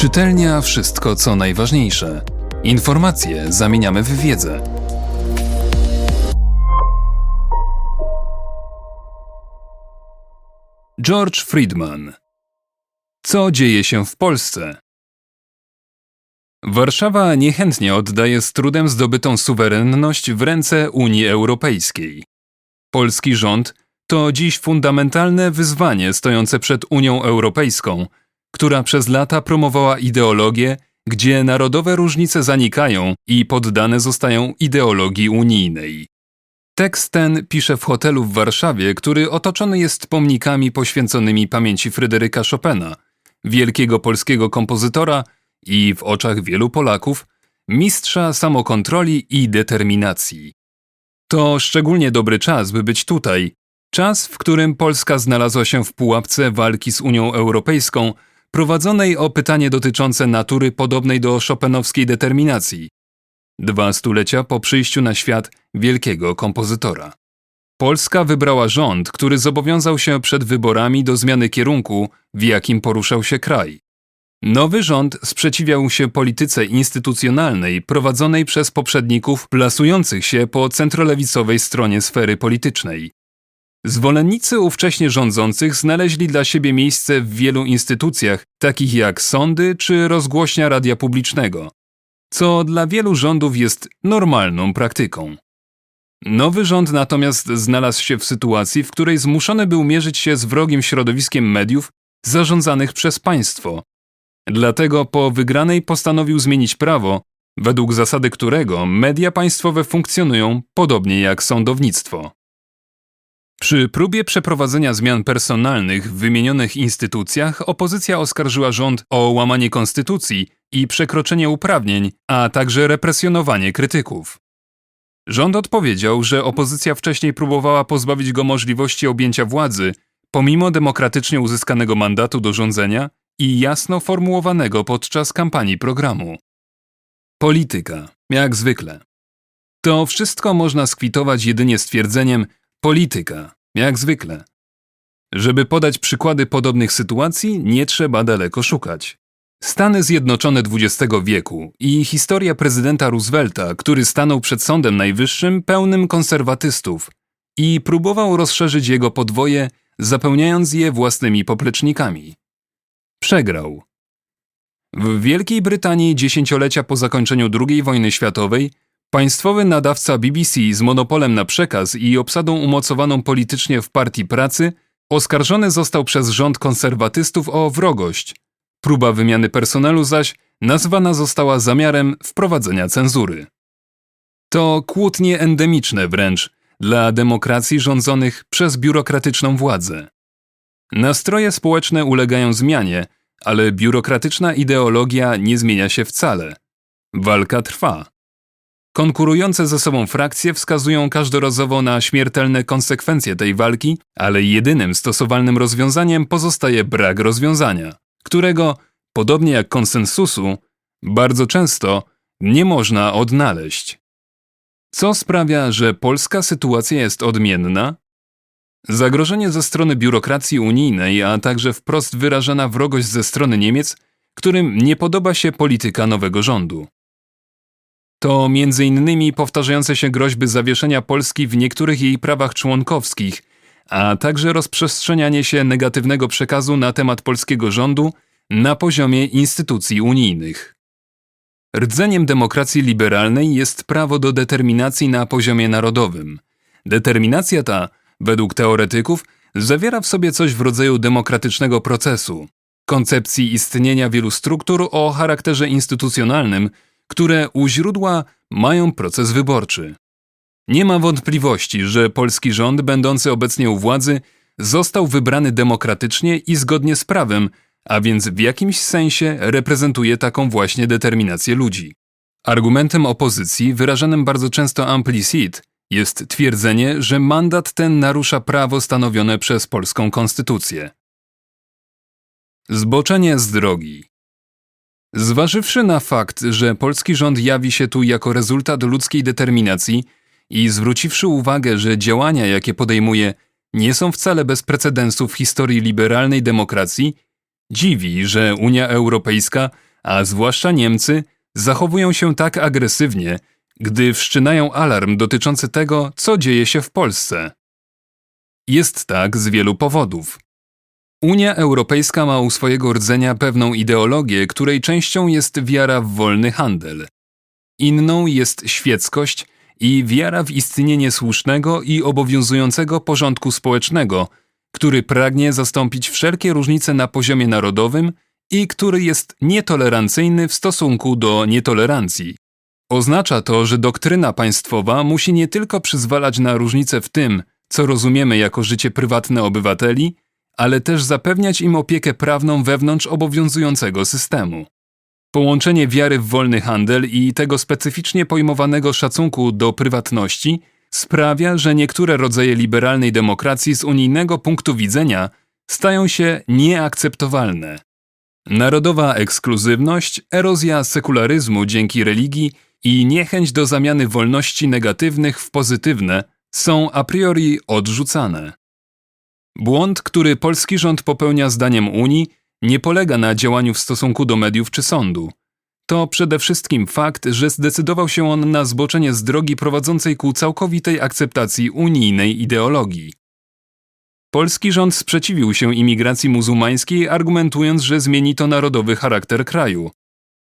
Czytelnia wszystko co najważniejsze. Informacje zamieniamy w wiedzę. George Friedman. Co dzieje się w Polsce? Warszawa niechętnie oddaje z trudem zdobytą suwerenność w ręce Unii Europejskiej. Polski rząd to dziś fundamentalne wyzwanie stojące przed Unią Europejską, która przez lata promowała ideologię, gdzie narodowe różnice zanikają i poddane zostają ideologii unijnej. Tekst ten pisze w hotelu w Warszawie, który otoczony jest pomnikami poświęconymi pamięci Fryderyka Chopina, wielkiego polskiego kompozytora i w oczach wielu Polaków mistrza samokontroli i determinacji. To szczególnie dobry czas, by być tutaj. Czas, w którym Polska znalazła się w pułapce walki z Unią Europejską, prowadzonej o pytanie dotyczące natury podobnej do Chopinowskiej determinacji. Dwa stulecia po przyjściu na świat wielkiego kompozytora. Polska wybrała rząd, który zobowiązał się przed wyborami do zmiany kierunku, w jakim poruszał się kraj. Nowy rząd sprzeciwiał się polityce instytucjonalnej prowadzonej przez poprzedników plasujących się po centrolewicowej stronie sfery politycznej. Zwolennicy ówcześnie rządzących znaleźli dla siebie miejsce w wielu instytucjach, takich jak sądy czy rozgłośnia radia publicznego, co dla wielu rządów jest normalną praktyką. Nowy rząd natomiast znalazł się w sytuacji, w której zmuszony był mierzyć się z wrogim środowiskiem mediów zarządzanych przez państwo. Dlatego po wygranej postanowił zmienić prawo, według zasady którego media państwowe funkcjonują podobnie jak sądownictwo. Przy próbie przeprowadzenia zmian personalnych w wymienionych instytucjach opozycja oskarżyła rząd o łamanie konstytucji i przekroczenie uprawnień, a także represjonowanie krytyków. Rząd odpowiedział, że opozycja wcześniej próbowała pozbawić go możliwości objęcia władzy, pomimo demokratycznie uzyskanego mandatu do rządzenia i jasno formułowanego podczas kampanii programu. Polityka, jak zwykle. To wszystko można skwitować jedynie stwierdzeniem polityka, jak zwykle. Żeby podać przykłady podobnych sytuacji, nie trzeba daleko szukać. Stany Zjednoczone XX wieku i historia prezydenta Roosevelta, który stanął przed Sądem Najwyższym pełnym konserwatystów i próbował rozszerzyć jego podwoje, zapełniając je własnymi poplecznikami. Przegrał. W Wielkiej Brytanii dziesięciolecia po zakończeniu II wojny światowej państwowy nadawca BBC z monopolem na przekaz i obsadą umocowaną politycznie w Partii Pracy oskarżony został przez rząd konserwatystów o wrogość. Próba wymiany personelu zaś nazwana została zamiarem wprowadzenia cenzury. To kłótnie endemiczne wręcz dla demokracji rządzonych przez biurokratyczną władzę. Nastroje społeczne ulegają zmianie, ale biurokratyczna ideologia nie zmienia się wcale. Walka trwa. Konkurujące ze sobą frakcje wskazują każdorazowo na śmiertelne konsekwencje tej walki, ale jedynym stosowalnym rozwiązaniem pozostaje brak rozwiązania, którego, podobnie jak konsensusu, bardzo często nie można odnaleźć. Co sprawia, że polska sytuacja jest odmienna? Zagrożenie ze strony biurokracji unijnej, a także wprost wyrażana wrogość ze strony Niemiec, którym nie podoba się polityka nowego rządu. To m.in. powtarzające się groźby zawieszenia Polski w niektórych jej prawach członkowskich, a także rozprzestrzenianie się negatywnego przekazu na temat polskiego rządu na poziomie instytucji unijnych. Rdzeniem demokracji liberalnej jest prawo do determinacji na poziomie narodowym. Determinacja ta, według teoretyków, zawiera w sobie coś w rodzaju demokratycznego procesu, koncepcji istnienia wielu struktur o charakterze instytucjonalnym, które u źródła mają proces wyborczy. Nie ma wątpliwości, że polski rząd, będący obecnie u władzy, został wybrany demokratycznie i zgodnie z prawem, a więc w jakimś sensie reprezentuje taką właśnie determinację ludzi. Argumentem opozycji, wyrażanym bardzo często implicit, jest twierdzenie, że mandat ten narusza prawo stanowione przez polską konstytucję. Zboczenie z drogi. Zważywszy na fakt, że polski rząd jawi się tu jako rezultat ludzkiej determinacji i zwróciwszy uwagę, że działania, jakie podejmuje, nie są wcale bez precedensu w historii liberalnej demokracji, dziwi, że Unia Europejska a zwłaszcza Niemcy, zachowują się tak agresywnie, gdy wszczynają alarm dotyczący tego, co dzieje się w Polsce. Jest tak z wielu powodów. Unia Europejska ma u swojego rdzenia pewną ideologię, której częścią jest wiara w wolny handel. Inną jest świeckość i wiara w istnienie słusznego i obowiązującego porządku społecznego, który pragnie zastąpić wszelkie różnice na poziomie narodowym i który jest nietolerancyjny w stosunku do nietolerancji. Oznacza to, że doktryna państwowa musi nie tylko przyzwalać na różnice w tym, co rozumiemy jako życie prywatne obywateli, ale też zapewniać im opiekę prawną wewnątrz obowiązującego systemu. Połączenie wiary w wolny handel i tego specyficznie pojmowanego szacunku do prywatności sprawia, że niektóre rodzaje liberalnej demokracji z unijnego punktu widzenia stają się nieakceptowalne. Narodowa ekskluzywność, erozja sekularyzmu dzięki religii i niechęć do zamiany wolności negatywnych w pozytywne są a priori odrzucane. Błąd, który polski rząd popełnia zdaniem Unii, nie polega na działaniu w stosunku do mediów czy sądu. To przede wszystkim fakt, że zdecydował się on na zboczenie z drogi prowadzącej ku całkowitej akceptacji unijnej ideologii. Polski rząd sprzeciwił się imigracji muzułmańskiej, argumentując, że zmieni to narodowy charakter kraju.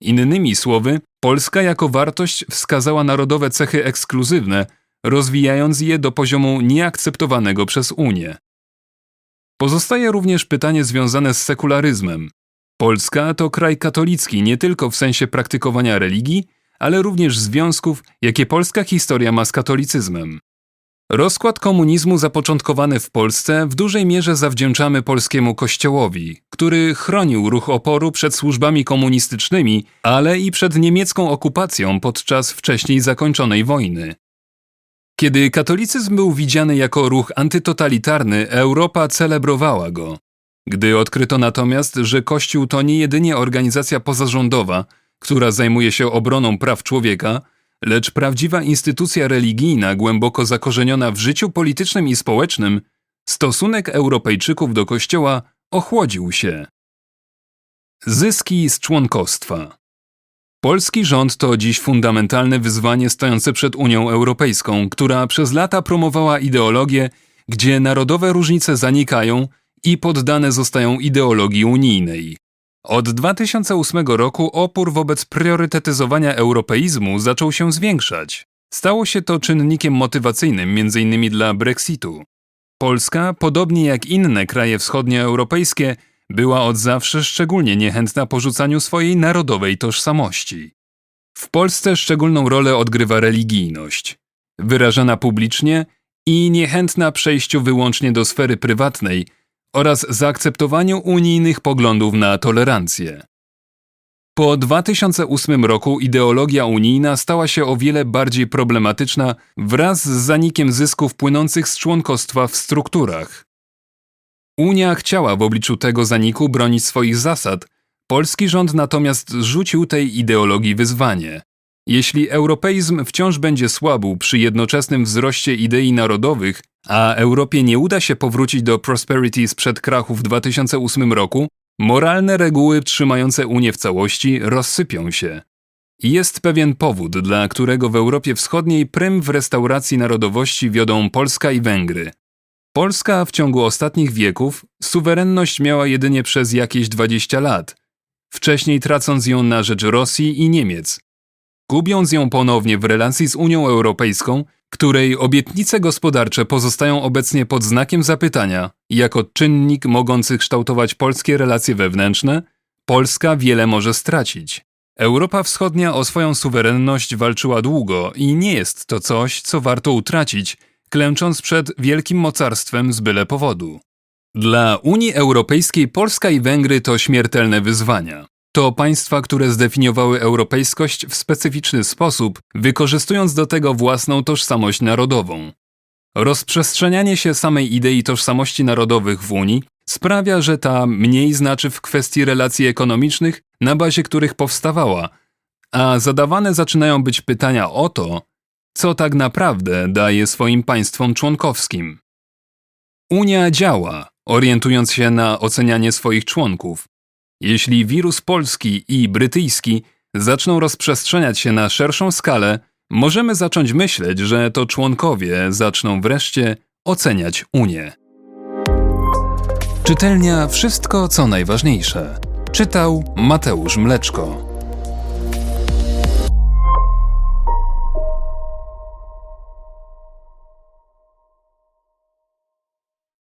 Innymi słowy, Polska jako wartość wskazała narodowe cechy ekskluzywne, rozwijając je do poziomu nieakceptowanego przez Unię. Pozostaje również pytanie związane z sekularyzmem. Polska to kraj katolicki nie tylko w sensie praktykowania religii, ale również związków, jakie polska historia ma z katolicyzmem. Rozkład komunizmu zapoczątkowany w Polsce w dużej mierze zawdzięczamy polskiemu kościołowi, który chronił ruch oporu przed służbami komunistycznymi, ale i przed niemiecką okupacją podczas wcześniej zakończonej wojny. Kiedy katolicyzm był widziany jako ruch antytotalitarny, Europa celebrowała go. Gdy odkryto natomiast, że Kościół to nie jedynie organizacja pozarządowa, która zajmuje się obroną praw człowieka, lecz prawdziwa instytucja religijna głęboko zakorzeniona w życiu politycznym i społecznym, stosunek Europejczyków do Kościoła ochłodził się. Zyski z członkostwa. Polski rząd to dziś fundamentalne wyzwanie stojące przed Unią Europejską, która przez lata promowała ideologię, gdzie narodowe różnice zanikają i poddane zostają ideologii unijnej. Od 2008 roku opór wobec priorytetyzowania europeizmu zaczął się zwiększać. Stało się to czynnikiem motywacyjnym m.in. dla Brexitu. Polska, podobnie jak inne kraje wschodnioeuropejskie, była od zawsze szczególnie niechętna porzucaniu swojej narodowej tożsamości. W Polsce szczególną rolę odgrywa religijność, wyrażana publicznie i niechętna przejściu wyłącznie do sfery prywatnej oraz zaakceptowaniu unijnych poglądów na tolerancję. Po 2008 roku ideologia unijna stała się o wiele bardziej problematyczna wraz z zanikiem zysków płynących z członkostwa w strukturach. Unia chciała w obliczu tego zaniku bronić swoich zasad, polski rząd natomiast rzucił tej ideologii wyzwanie. Jeśli europeizm wciąż będzie słabł przy jednoczesnym wzroście idei narodowych, a Europie nie uda się powrócić do prosperity sprzed krachu w 2008 roku, moralne reguły trzymające Unię w całości rozsypią się. Jest pewien powód, dla którego w Europie Wschodniej prym w restauracji narodowości wiodą Polska i Węgry. Polska w ciągu ostatnich wieków suwerenność miała jedynie przez jakieś 20 lat, wcześniej tracąc ją na rzecz Rosji i Niemiec. Gubiąc ją ponownie w relacji z Unią Europejską, której obietnice gospodarcze pozostają obecnie pod znakiem zapytania jako czynnik mogący kształtować polskie relacje wewnętrzne, Polska wiele może stracić. Europa Wschodnia o swoją suwerenność walczyła długo i nie jest to coś, co warto utracić, klęcząc przed wielkim mocarstwem z byle powodu. Dla Unii Europejskiej Polska i Węgry to śmiertelne wyzwania. To państwa, które zdefiniowały europejskość w specyficzny sposób, wykorzystując do tego własną tożsamość narodową. Rozprzestrzenianie się samej idei tożsamości narodowych w Unii sprawia, że ta mniej znaczy w kwestii relacji ekonomicznych, na bazie których powstawała, a zadawane zaczynają być pytania o to, co tak naprawdę daje swoim państwom członkowskim. Unia działa, orientując się na ocenianie swoich członków. Jeśli wirus polski i brytyjski zaczną rozprzestrzeniać się na szerszą skalę, możemy zacząć myśleć, że to członkowie zaczną wreszcie oceniać Unię. Czytelnia Wszystko co najważniejsze. Czytał Mateusz Mleczko.